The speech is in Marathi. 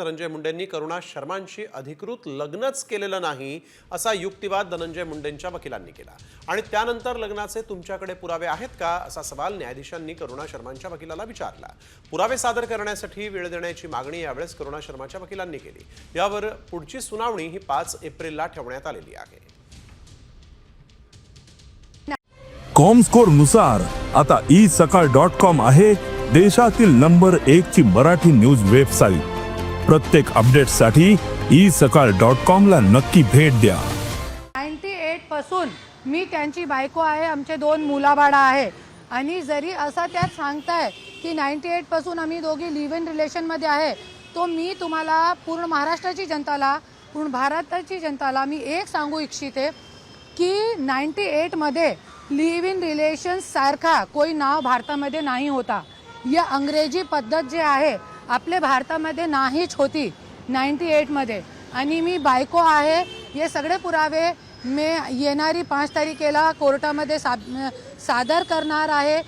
धनंजय मुंडेंनी करुणा शर्मांशी अधिकृत लग्नच केलेलं नाही असा युक्तिवाद धनंजय मुंडेंच्या वकिलांनी केला. आणि त्यानंतर लग्नाचे तुमच्याकडे पुरावे आहेत का? असा सवाल न्यायाधीशांनी करुणा शर्मांच्या वकिलाला विचारला. पुरावे सादर करण्यासाठी वेळ देण्याची मागणी यावेळेस करुणा शर्माच्या वकिलांनी केली. यावर पुढची सुनावणी ही पाच एप्रिलला ठेवण्यात आलेली आहे. कॉमस्कोरनुसार आता ई सकाळ डॉट कॉम आहे देशातील नंबर एक ची मराठी न्यूज वेबसाईट. प्रत्येक अपडेटसाठी ई सकाळ डॉट कॉमला नक्की भेट द्या. नाईन्टी एटपासून मी त्यांची बायको आहे आमचे दोन मुलाबाळा आहे. आणि जरी असं त्यात सांगताय की नाईन्टी एटपासून आम्ही दोघी लिव्ह इन रिलेशनमध्ये आहे तो मी तुम्हाला पूर्ण महाराष्ट्राची जनताला पूर्ण भारताची जनताला मी एक सांगू इच्छिते की नाईन्टी एटमध्ये लिव्ह इन रिलेशन्ससारखा कोई नाव भारतामध्ये नाही होता. या अंग्रेजी पद्धत जे आहे आपल्या भारतामध्ये नाहीच होती नाईन्टी एटमध्ये. आणि मी बायको आहे हे सगळे पुरावे मी येणारी पाच तारखेला कोर्टामध्ये सा सादर करणार आहे.